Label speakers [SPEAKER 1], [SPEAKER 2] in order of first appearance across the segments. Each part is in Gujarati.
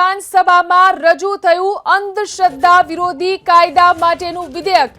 [SPEAKER 1] વિધાનસભામાં રજૂ થયું અંધશ્રદ્ધા વિરોધી કાયદા માટેનું વિધેયક.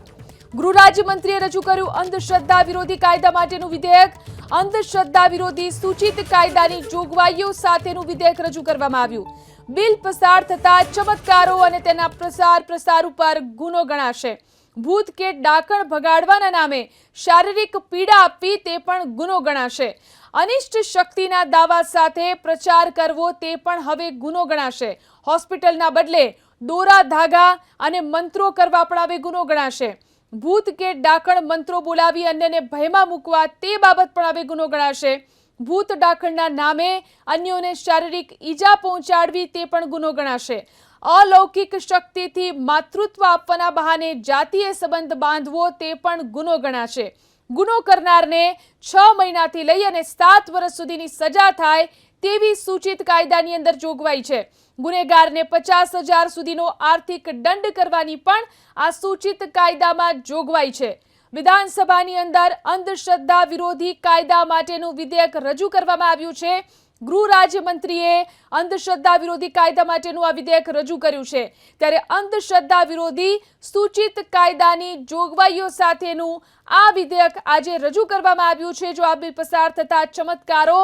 [SPEAKER 1] ગૃહ રાજ્યમંત્રીએ રજૂ કર્યું અંધશ્રદ્ધા વિરોધી કાયદા માટેનું વિધેયક. અંધશ્રદ્ધા વિરોધી સૂચિત કાયદાની જોગવાઈઓ સાથેનું વિધેયક રજૂ કરવામાં આવ્યું. બિલ પસાર થતા ચમત્કારો અને તેના પ્રસાર પ્રસાર ઉપર ગુનો ગણાશે. ભૂત કે ડાકણ ભગાડવાના નામે શારીરિક પીડા આપવી તે પણ ગુનો ગણાશે. અનિષ્ટ શક્તિના દાવા સાથે પ્રચાર કરવો તે પણ હવે ગુનો ગણાશે. હોસ્પિટલના બદલે દોરા ધાગા અને મંત્રો કરવા પણ હવે ગુનો ગણાશે. ભૂત કે ડાકણ મંત્રો બોલાવી અન્યને ભયમાં મૂકવા તે બાબત પણ હવે ગુનો ગણાશે. ભૂત ડાકણના નામે અન્યોને શારીરિક ઈજા પહોંચાડવી તે પણ ગુનો ગણાશે. અલૌકિક શક્તિથી માતૃત્વ આપવાના બહાને જાતીય સંબંધ બાંધવો તે પણ ગુનો ગણાશે. ગુનો કરનારને છ મહિનાથી લઈ અને સાત વર્ષ સુધીની સજા થાય તેવી સૂચિત કાયદાની અંદર જોગવાઈ છે. ગુનેગારને પચાસ હજાર સુધીનો આર્થિક દંડ કરવાની પણ આ સૂચિત કાયદામાં જોગવાઈ છે. વિધાનસભાની અંદર અંધશ્રદ્ધા વિરોધી કાયદા માટેનું વિધેયક રજૂ કરવામાં આવ્યું છે. ગૃહ રાજ્યમંત્રીએ અંધશ્રદ્ધા વિરોધી કાયદા માટેનું આ વિધેયક રજૂ કર્યું છે. ત્યારે અંધશ્રદ્ધા વિરોધી સૂચિત કાયદાની જોગવાઈઓ સાથેનું આ વિધેયક આજે રજૂ કરવામાં આવ્યું છે. જો આ બિલ પસાર થતા ચમત્કારો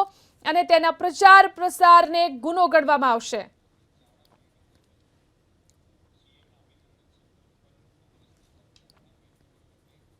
[SPEAKER 1] અને તેના પ્રચાર પ્રસારને ગુનો ગણવામાં આવશે.